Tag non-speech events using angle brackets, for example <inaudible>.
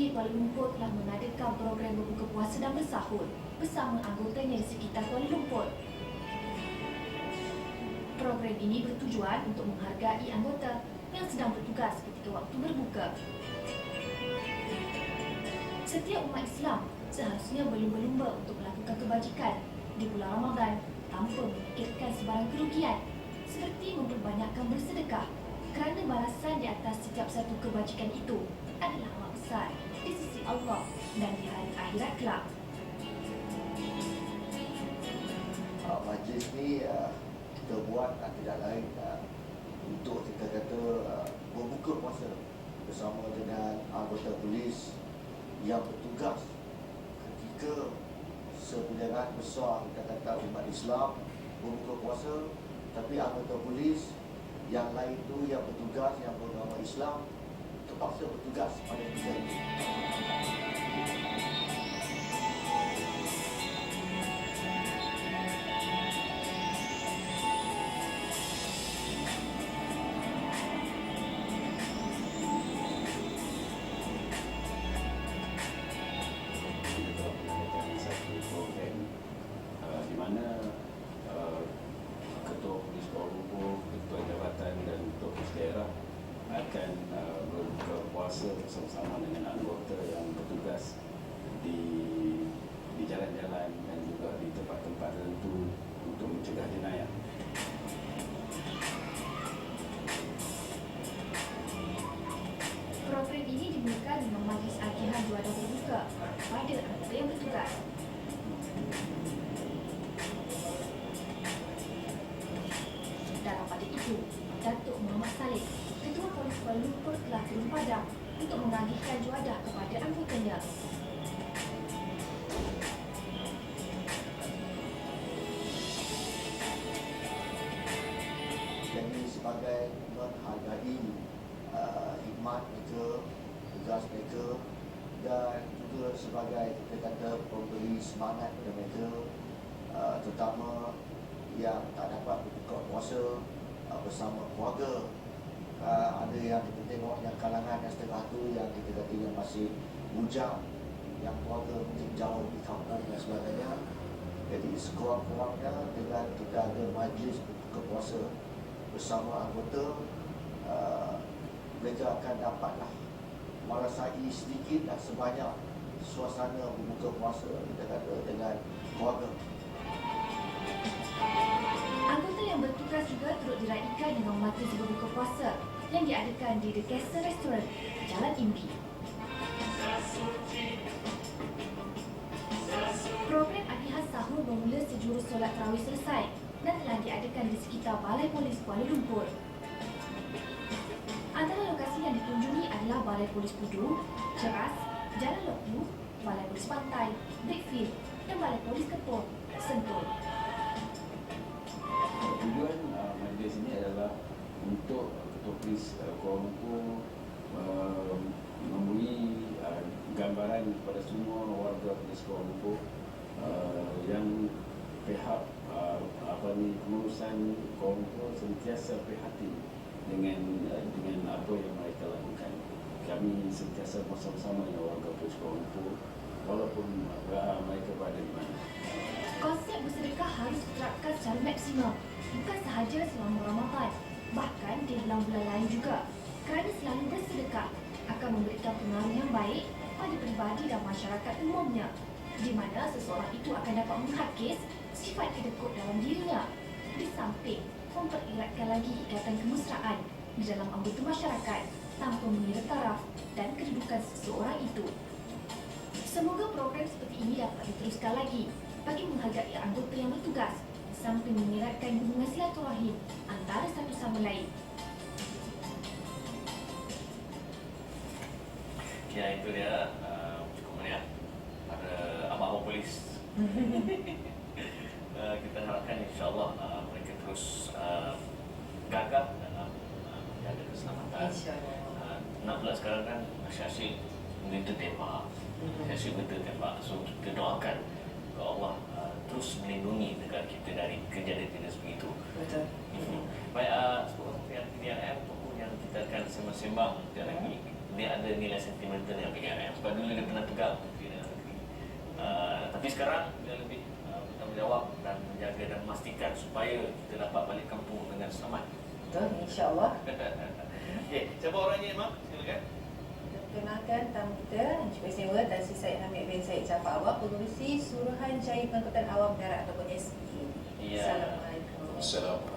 MK Kuala Lumpur telah mengadakan program berbuka puasa dan bersahur bersama anggotanya di sekitar Kuala Lumpur. Program ini bertujuan untuk menghargai anggota yang sedang bertugas ketika waktu berbuka. Setiap umat Islam seharusnya berlumba-lumba untuk melakukan kebajikan di bulan Ramadan tanpa memikirkan sebarang kerugian seperti memperbanyakkan bersedekah kerana balasan di atas setiap satu kebajikan itu adalah amat besar Allah dan di hari akhirat kelak. uh, majlis ni uh, kita buat uh, tidak lain uh, untuk kita kata uh, berbuka puasa bersama dengan anggota polis yang bertugas ketika sebilangan besar kita kata umat Islam berbuka puasa tapi anggota polis yang lain tu yang bertugas yang beragama Islam terpaksa bertugas pada ketika ini. Dimulakan dengan majlis agihan juara berbuka kepada anggota yang bertugas. Dalam pada itu, Datuk Muhammad Saleh, Ketua Polis Kuala Lumpur telah turun padang untuk mengagihkan juadah kepada anggotanya. Sebagai kita kata memberi semangat kepada mereka uh, terutama yang tak dapat berbuka puasa uh, bersama keluarga. Uh, ada yang kita tengok yang kalangan yang setengah tu yang kita kata yang masih bujang yang keluarga mungkin jauh di kampung dan sebagainya. Jadi sekurang-kurangnya dengan kita ada majlis berbuka puasa bersama anggota uh, mereka akan dapatlah merasai sedikit dan sebanyak suasana berbuka puasa kita kata dengan keluarga. Anggota yang bertugas juga turut diraikan dengan majlis berbuka puasa yang diadakan di The Castle Restaurant, Jalan Impi. Program Adihan Sahur bermula sejurus solat tarawih selesai dan telah diadakan di sekitar Balai Polis Kuala Lumpur. Antara lokasi yang dikunjungi adalah Balai Polis Pudu, Ceras, Jalan Lokyu, Balai Polis Pantai, Brickfield dan Balai Polis Kepong, Sentul. Tujuan uh, majlis ini adalah untuk Ketua Polis uh, Kuala Lumpur uh, memberi uh, gambaran kepada semua warga Polis Kuala Lumpur uh, yang pihak uh, apa ni pengurusan Kuala Lumpur sentiasa prihatin dengan uh, dengan apa yang mereka lakukan. Kami sentiasa bersama-sama dengan warga Polis Kuala Lumpur walaupun uh, mereka berada di mana. Konsep bersedekah harus diterapkan secara maksimum, bukan sahaja selama Ramadan, bahkan di bulan-bulan lain juga. Kerana selalu bersedekah akan memberikan pengaruh yang baik pada peribadi dan masyarakat umumnya, di mana seseorang itu akan dapat menghakis sifat kedekut dalam dirinya. Di samping, mempereratkan lagi ikatan kemesraan di dalam anggota masyarakat tanpa mengira taraf dan kedudukan seseorang itu. Semoga program seperti ini dapat diteruskan lagi bagi menghargai anggota yang bertugas sambil mengeratkan hubungan silaturahim antara satu sama lain. Ya itu dia uh, cukup meriah pada abang-abang polis. <laughs> uh, kita harapkan insyaAllah uh, mereka terus uh, gagap dalam uh, menjaga keselamatan. InsyaAllah. Nak pula sekarang kan asyik-asyik berita tembak. Asyik berita tembak. So kita doakan ke Allah uh, terus melindungi negara kita dari kejadian tidak begitu. Betul. Mhm. Baik, uh, sebelum yang PDRM buku yang kita akan sembang-sembang sekejap lagi dia ada nilai sentimental yang PDRM sebab dulu dia pernah pegang. Uh, tapi sekarang dia lebih uh, bertanggungjawab dan menjaga dan memastikan supaya kita dapat balik kampung dengan selamat. Betul, insyaAllah. Okey, <laughs> siapa orangnya Mak? Silakan. Perkenalkan tamu kita, Encik Istimewa Tan Sri Syed Hamid bin Syed Jafar Awak, Pengurusi Suruhanjaya Pengangkutan Awam Darat ataupun SPA. Ya. Assalamualaikum. Assalamualaikum.